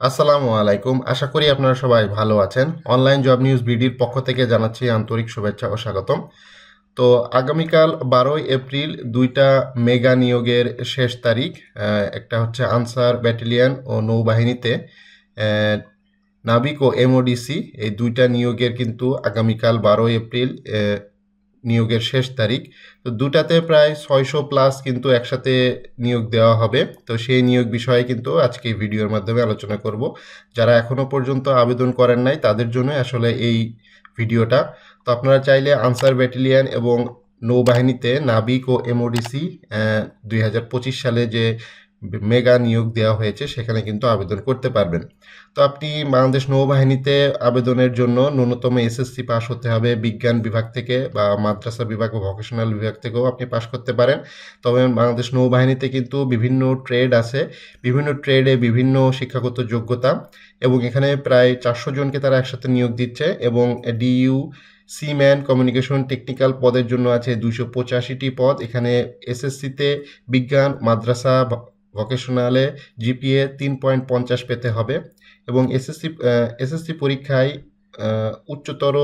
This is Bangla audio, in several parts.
আসসালামু আলাইকুম। আশা করি আপনারা সবাই ভালো আছেন। অনলাইন জব নিউজ বিডির পক্ষ থেকে জানাচ্ছি আন্তরিক শুভেচ্ছা ও স্বাগতম। তো আগামীকাল বারোই এপ্রিল দুইটা মেগা নিয়োগের শেষ তারিখ একটা হচ্ছে আনসার ব্যাটালিয়ন ও নৌবাহিনীতে। নাবিক ও এমওডিসি এই দুইটা নিয়োগের কিন্তু আগামীকাল বারোই এপ্রিল নিয়োগের শেষ তারিখ। তো দুটাতে প্রায় ছয়শো প্লাস কিন্তু একসাথে নিয়োগ দেওয়া হবে। তো সেই নিয়োগ বিষয়ে কিন্তু আজকে ভিডিওর মাধ্যমে আলোচনা করব। যারা এখনও পর্যন্ত আবেদন করেন নাই, তাদের জন্য আসলে এই ভিডিওটা। তো আপনারা চাইলে আনসার ব্যাটালিয়ন এবং নৌবাহিনীতে নাবিক ও এমওডিসি দুই হাজার পঁচিশ সালে যে মেগা নিয়োগ দেওয়া হয়েছে, সেখানে কিন্তু আবেদন করতে পারবেন। তো আপনি বাংলাদেশ নৌবাহিনীতে আবেদনের জন্য ন্যূনতম এসএসসি পাস হতে হবে, বিজ্ঞান বিভাগ থেকে বা মাদ্রাসা বিভাগ বা ভোকেশনাল বিভাগ থেকেও আপনি পাস করতে পারেন। তবে বাংলাদেশ নৌবাহিনীতে কিন্তু বিভিন্ন ট্রেড আছে, বিভিন্ন ট্রেডে বিভিন্ন শিক্ষাগত যোগ্যতা এবং এখানে প্রায় চারশো জনকে তারা একসাথে নিয়োগ দিচ্ছে এবং ডিইউ সিম্যান কমিউনিকেশন টেকনিক্যাল পদের জন্য আছে দুইশো পঁচাশিটি পদ। এখানে এসএসসিতে বিজ্ঞান, মাদ্রাসা ভোকেশনালে জিপিএ তিন পয়েন্ট পঞ্চাশ পেতে হবে এবং এসএসসি এসএসসি পরীক্ষায় উচ্চতর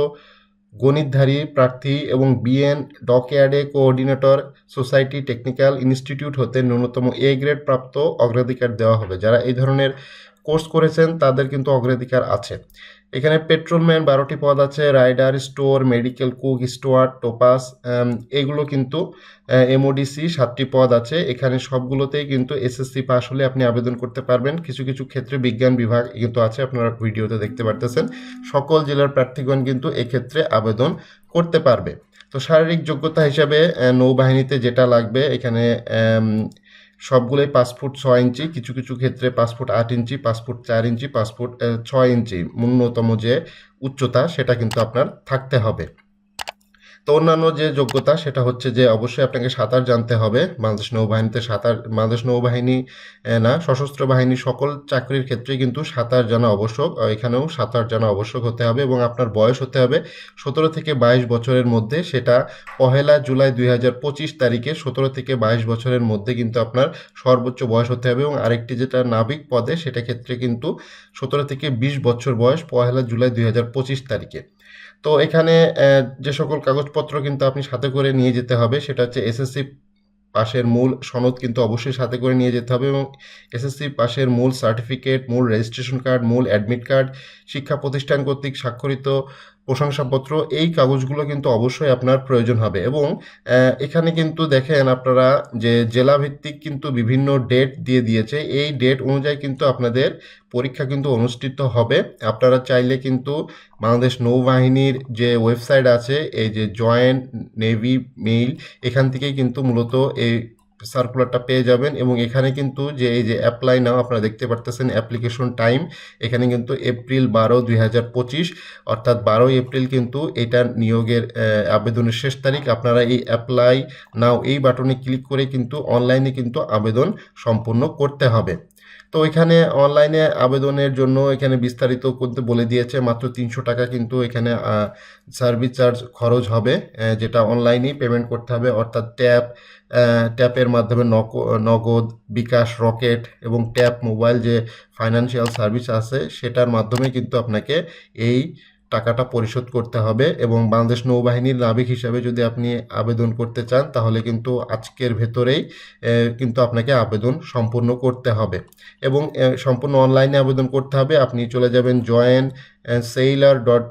গণিতধারী প্রার্থী এবং বিএন ডকয়ার্ডে কোঅর্ডিনেটর সোসাইটি টেকনিক্যাল ইনস্টিটিউট হতে ন্যূনতম এ গ্রেড প্রাপ্ত অগ্রাধিকার দেওয়া হবে। যারা এই ধরনের কোর্স করেছেন তাদের কিন্তু অগ্রাধিকার আছে। এখানে পেট্রোলম্যান বারোটি পদ আছে, রাইডার, স্টোর, মেডিকেল কুক স্টোয়ার টোপাস এগুলো কিন্তু এমওডিসি সাতটি পদ আছে। এখানে সবগুলোতেই কিন্তু এসএসসি পাস হলে আপনি আবেদন করতে পারবেন। কিছু কিছু ক্ষেত্রে বিজ্ঞান বিভাগ কিন্তু আছে, আপনারা ভিডিওতে দেখতে পারতেছেন। সকল জেলার প্রার্থীগণ কিন্তু এক্ষেত্রে আবেদন করতে পারবে। তো শারীরিক যোগ্যতা হিসাবে নৌবাহিনীতে যেটা লাগবে, এখানে সবগুলোই পাসপোর্ট ছয় ইঞ্চি, কিছু কিছু ক্ষেত্রে পাসপোর্ট আট ইঞ্চি পাসপোর্ট চার ইঞ্চি পাসপোর্ট ছয় ইঞ্চি। ন্যূনতম যে উচ্চতা, সেটা কিন্তু আপনার থাকতে হবে। তো অন্যান্য যে যোগ্যতা, সেটা হচ্ছে যে অবশ্যই আপনাকে সাঁতার জানতে হবে। বাংলাদেশ নৌবাহিনীতে সাঁতার, বাংলাদেশ নৌবাহিনী না, সশস্ত্র বাহিনী সকল চাকরির ক্ষেত্রে কিন্তু সাঁতার জানা আবশ্যক। এখানেও সাঁতার জানা আবশ্যক হতে হবে এবং আপনার বয়স হতে হবে সতেরো থেকে বাইশ বছরের মধ্যে। সেটা পহেলা জুলাই দুই হাজার পঁচিশ তারিখে সতেরো থেকে বাইশ বছরের মধ্যে কিন্তু আপনার সর্বোচ্চ বয়স হতে হবে এবং আরেকটি যেটা নাবিক পদে, সেটা ক্ষেত্রে কিন্তু সতেরো থেকে বিশ বছর বয়স পহেলা জুলাই দুই হাজার পঁচিশ তারিখে। তো এখানে যে সকল কাগজপত্র কিন্তু আপনি সাথে করে নিয়ে যেতে হবে, সেটা হচ্ছে এসএসসি পাশের মূল সনদ কিন্তু অবশ্যই সাথে করে নিয়ে যেতে হবে এবং এসএসসি পাশের মূল সার্টিফিকেট, মূল রেজিস্ট্রেশন কার্ড, মূল অ্যাডমিট কার্ড, শিক্ষা প্রতিষ্ঠান কর্তৃক স্বাক্ষরিত প্রশংসাপত্র, এই কাগজগুলো কিন্তু অবশ্যই আপনার প্রয়োজন হবে। এবং এখানে কিন্তু দেখেন আপনারা যে জেলা ভিত্তিক কিন্তু বিভিন্ন ডেট দিয়ে দিয়েছে, এই ডেট অনুযায়ী কিন্তু আপনাদের পরীক্ষা কিন্তু অনুষ্ঠিত হবে। আপনারা চাইলে কিন্তু বাংলাদেশ নৌবাহিনীর যে ওয়েবসাইট আছে, এই যে জয়েন্ট নেভি মেইল এখান থেকেই কিন্তু মূলত এই সার্কুলারটা পেয়ে যাবেন এবং এখানে কিন্তু যে এই যে অ্যাপ্লাই নাও আপনারা দেখতে পারতেছেন অ্যাপ্লিকেশন টাইম এখানে কিন্তু এপ্রিল বারো, দুই অর্থাৎ বারোই এপ্রিল কিন্তু এটা নিয়োগের আবেদনের শেষ তারিখ। আপনারা এই অ্যাপ্লাই নাও এই বাটনে ক্লিক করে কিন্তু অনলাইনে কিন্তু আবেদন সম্পূর্ণ করতে হবে। তো এখানে অনলাইনে আবেদনের জন্য এখানে বিস্তারিত করতে বলে দিয়েছে, মাত্র তিনশো টাকা কিন্তু এখানে সার্ভিস চার্জ খরচ হবে যেটা অনলাইনেই পেমেন্ট করতে হবে, অর্থাৎ ট্যাপ ট্যাপের মাধ্যমে নগদ, বিকাশ রকেট এবং ট্যাপ মোবাইল যে ফাইন্যান্সিয়াল সার্ভিস আছে, সেটার মাধ্যমে কিন্তু আপনাকে এই টাকাটা পরিশোধ করতে হবে এবং বাংলাদেশ নৌবাহিনীর নাবিক হিসাবে যদি আপনি আবেদন করতে চান, তাহলে কিন্তু আজকের ভেতরেই কিন্তু আপনাকে আবেদন সম্পূর্ণ করতে হবে। এবং সম্পূর্ণ অনলাইনে আবেদন করতে হবে। আপনি চলে যাবেন জয়েন সেইলার ডট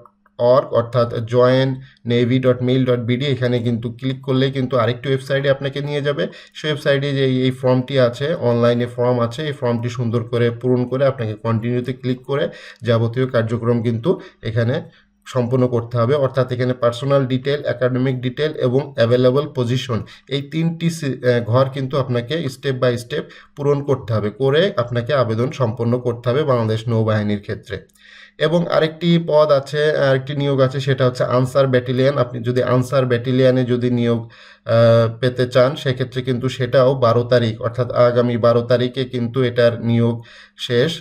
অর্গ অর্থাৎ join navy dot mail dot BD এখানে কিন্তু ক্লিক করলেই কিন্তু আরেকটি ওয়েবসাইটে আপনাকে নিয়ে যাবে। সেই ওয়েবসাইটে যে এই- এই ফর্মটি আছে অনলাইনে ফর্ম আছে, এই ফর্মটি সুন্দর করে পূরণ করে আপনাকে কন্টিনিউতে ক্লিক করে যাবতীয় কার্যক্রম কিন্তু এখানে সম্পূর্ণ করতে হবে। অর্থাৎ এখানে পার্সোনাল ডিটেল একাডেমিক ডিটেল এবং অ্যাভেলেবল পজিশন এই তিনটি ঘর কিন্তু আপনাকে স্টেপ বাই স্টেপ পূরণ করতে হবে, করে আপনাকে আবেদন সম্পন্ন করতে হবে বাংলাদেশ নৌবাহিনীর ক্ষেত্রে। এবং আরেকটি পদ আছে, আরেকটি নিয়োগ আছে, সেটা হচ্ছে আনসার ব্যাটালিয়ন। আপনি যদি আনসার ব্যাটালিয়নে যদি নিয়োগ পেতে চান, সেক্ষেত্রে কিন্তু সেটাও বারো তারিখ, অর্থাৎ আগামী বারো তারিখে কিন্তু এটার নিয়োগ শেষ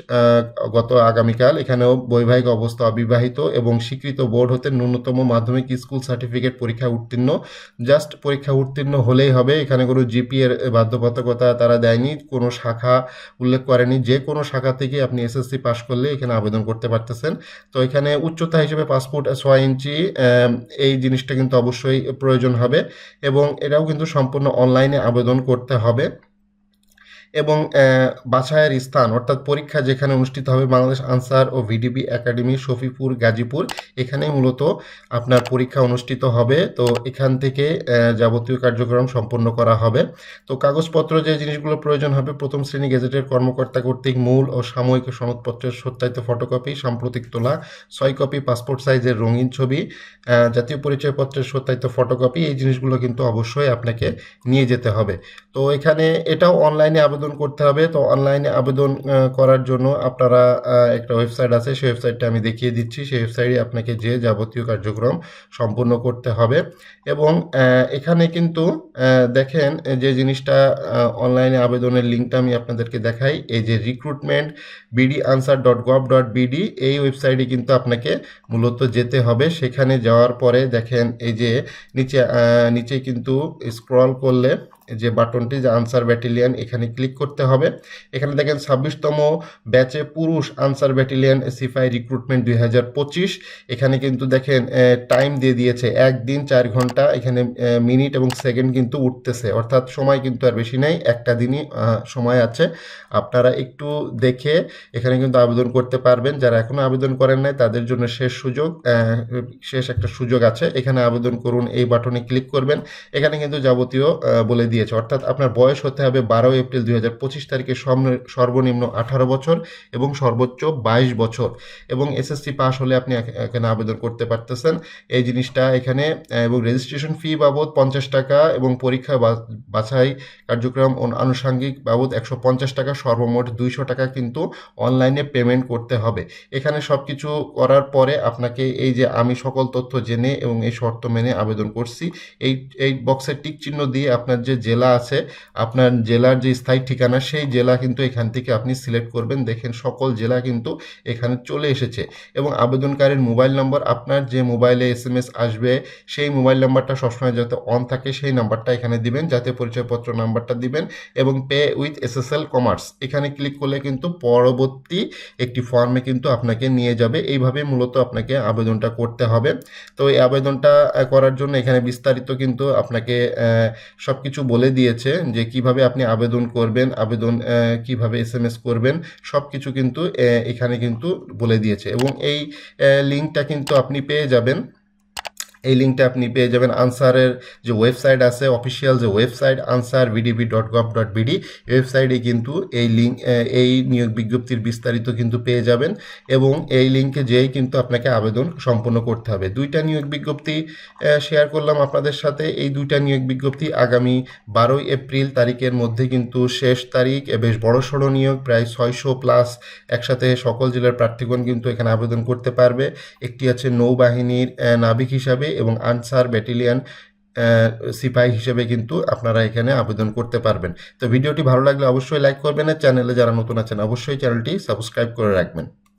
গত আগামীকাল। এখানেও বৈবাহিক অবস্থা অবিবাহিত এবং স্বীকৃত বোর্ড হতে ন্যূনতম মাধ্যমিক স্কুল সার্টিফিকেট পরীক্ষা উত্তীর্ণ। জাস্ট পরীক্ষা উত্তীর্ণ হলেই হবে, এখানে কোনো জিপি এর বাধ্যবাধকতা তারা দেয়নি, কোনো শাখা উল্লেখ করেনি। যে কোনো শাখা থেকে আপনি এসএসসি পাশ করলে এখানে আবেদন করতে পারতেছেন। তো এখানে উচ্চতা হিসেবে পাসপোর্ট ছয় ইঞ্চি এই জিনিসটা কিন্তু অবশ্যই প্রয়োজন হবে এবং এটাও কিন্তু সম্পূর্ণ অনলাইনে আবেদন করতে হবে। এবং আহ, বাছাইয়ের স্থান অর্থাৎ পরীক্ষা যেখানে অনুষ্ঠিত হবে বাংলাদেশ আনসার ও ভিডিবি একাডেমি শফিপুর গাজীপুর এখানে মূলত আপনার পরীক্ষা অনুষ্ঠিত হবে। তো এখান থেকে যাবতীয় কার্যক্রম সম্পন্ন করা হবে। তো কাগজপত্র যে জিনিসগুলো প্রয়োজন হবে প্রথম শ্রেণি গেজেটের কর্মকর্তা কর্তৃক মূল ও সাময়িক সনদপত্রের সত্যায়িত ফটোকপি সাম্প্রতিক তোলা ছয় কপি পাসপোর্ট সাইজের রঙিন ছবি জাতীয় পরিচয়পত্রের সত্যায়িত ফটোকপি এই জিনিসগুলো কিন্তু অবশ্যই আপনাকে নিয়ে যেতে হবে। তো এখানে এটাও অনলাইনে আবেদন করতে হবে। তো অনলাইনে আবেদন করার জন্য আপনারা একটা ওয়েবসাইট আছে। সেই ওয়েবসাইটটা আমি দেখিয়ে দিচ্ছি। সেই ওয়েবসাইটে আপনাকে যে যাবতীয় কার্যক্রম সম্পূর্ণ করতে হবে। এবং এখানে কিন্তু দেখেন যে জিনিসটা অনলাইনে আবেদনের লিঙ্কটা আমি আপনাদেরকে দেখাই। এই যে recruitment BD Ansar dot gov dot BD এই ওয়েবসাইটে কিন্তু আপনাকে মূলত যেতে হবে। সেখানে যাওয়ার পরে দেখেন, এই যে নিচে নিচে কিন্তু স্ক্রল করলে বাটনটি, যে আনসার ব্যাটালিয়ান এখানে ক্লিক করতে হবে। এখানে দেখেন ছাব্বিশতম ব্যাচে পুরুষ আনসার ব্যাটালিয়ান সিফাই রিক্রুটমেন্ট দুই হাজার পঁচিশ। এখানে কিন্তু দেখেন টাইম দিয়ে দিয়েছে একদিন চার ঘণ্টা। এখানে মিনিট এবং সেকেন্ড কিন্তু উঠতেছে। অর্থাৎ সময় কিন্তু আর বেশি নেই, একটা দিনই সময় আছে। আপনারা একটু দেখে এখানে কিন্তু আবেদন করতে পারবেন। যারা এখনও আবেদন করেন নাই, তাদের জন্য শেষ সুযোগ শেষ একটা সুযোগ আছে। এখানে আবেদন করুন, এই বাটনে ক্লিক করবেন। এখানে কিন্তু যাবতীয় বলে বলে দিয়েছে। অর্থাৎ আপনার বয়স হতে হবে বারো এপ্রিল দুই হাজার পঁচিশ তারিখে সর্বনিম্ন আঠারো বছর এবং সর্বোচ্চ বাইশ বছর। এবং এসএসসি পাস হলে আপনি এখানে আবেদন করতে পারতেছেন। এই জিনিসটা এখানে এবং রেজিস্ট্রেশন ফি বাবদ পঞ্চাশ টাকা এবং পরীক্ষা বাছাই কার্যক্রম ও আনুষঙ্গিক বাবদ একশো পঞ্চাশ টাকা, সর্বমোট দুইশো টাকা কিন্তু অনলাইনে পেমেন্ট করতে হবে। এখানে সব কিছু করার পরে আপনাকে এই যে আমি সকল তথ্য জেনে এবং এই শর্ত মেনে আবেদন করছি, এই এই বক্সের টিক চিহ্ন দিয়ে আপনার যে জেলা আছে, আপনার জেলার যে স্থায়ী ঠিকানা সেই জেলা কিন্তু এখান থেকে আপনি সিলেক্ট করবেন। দেখেন সকল জেলা কিন্তু এখানে চলে এসেছে এবং আবেদনকারীর মোবাইল নম্বর, আপনার যে মোবাইলে এস এম এস আসবে সেই মোবাইল নাম্বারটা সবসময় যাতে অন থাকে সেই নাম্বারটা এখানে দিবেন, যাতে পরিচয়পত্র নাম্বারটা দিবেন এবং পে উইথ এসএসএল কমার্স এখানে ক্লিক করলে কিন্তু পরবর্তী একটি ফর্মে কিন্তু আপনাকে নিয়ে যাবে। এইভাবে মূলত আপনাকে আবেদনটা করতে হবে। তো এই আবেদনটা করার জন্য এখানে বিস্তারিত কিন্তু আপনাকে সব কিছু বলে দিয়েছে যে কীভাবে আপনি আবেদন করবেন, আবেদন কীভাবে এস এম এস করবেন সব কিছু কিন্তু এখানে কিন্তু বলে দিয়েছে। এবং এই লিঙ্কটা কিন্তু আপনি পেয়ে যাবেন। এই লিঙ্কটা আপনি পেয়ে যাবেন আনসারের যে ওয়েবসাইট আছে, অফিসিয়াল যে website, Ansar VDB dot gov dot BD. ওয়েবসাইটে কিন্তু এই লিঙ্ক এই নিয়োগ বিজ্ঞপ্তির বিস্তারিত কিন্তু পেয়ে যাবেন এবং এই লিঙ্কে যেই কিন্তু আপনাকে আবেদন সম্পন্ন করতে হবে। দুইটা নিয়োগ বিজ্ঞপ্তি শেয়ার করলাম আপনাদের সাথে। এই দুইটা নিয়োগ বিজ্ঞপ্তি আগামী বারোই এপ্রিল তারিখের মধ্যে কিন্তু শেষ তারিখ বেশ বড় সড়ো নিয়োগ, প্রায় ছয়শো প্লাস একসাথে সকল জেলার প্রার্থীগণ কিন্তু এখানে আবেদন করতে পারবে। একটি আছে নৌবাহিনীর নাবিক হিসাবে এবং আনসার ব্যাটেলিয়ান সিপাহী হিসেবে কিন্তু আপনারা এখানে আবেদন করতে পারবেন। তো ভিডিওটি ভালো লাগলে অবশ্যই লাইক করবেন চ্যানেলে যারা নতুন আছেন অবশ্যই চ্যানেলটি সাবস্ক্রাইব করে রাখবেন।